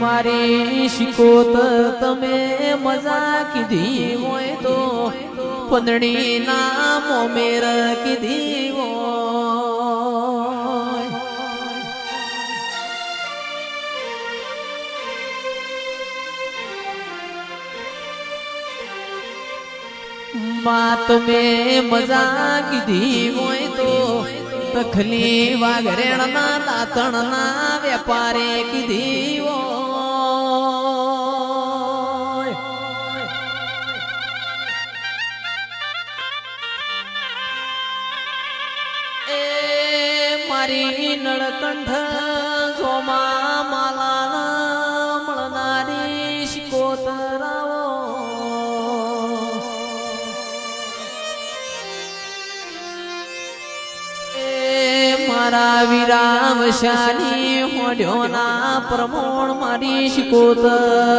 મારી શિકોત તમે મજા કીધી હોય તો પંદડી ના મોમેર કીધી હોય. માં તમે મજા કીધી હોય તો, તખલી વાઘરેણ ના દાતણ ના વેપારે કીધી એ મારી નળકંઠ સોમા માલા મળનારી શિકોતરાવો એ મારા વિરામ શાની હોડ્યોના પ્રમોણ મારી શિકોતરા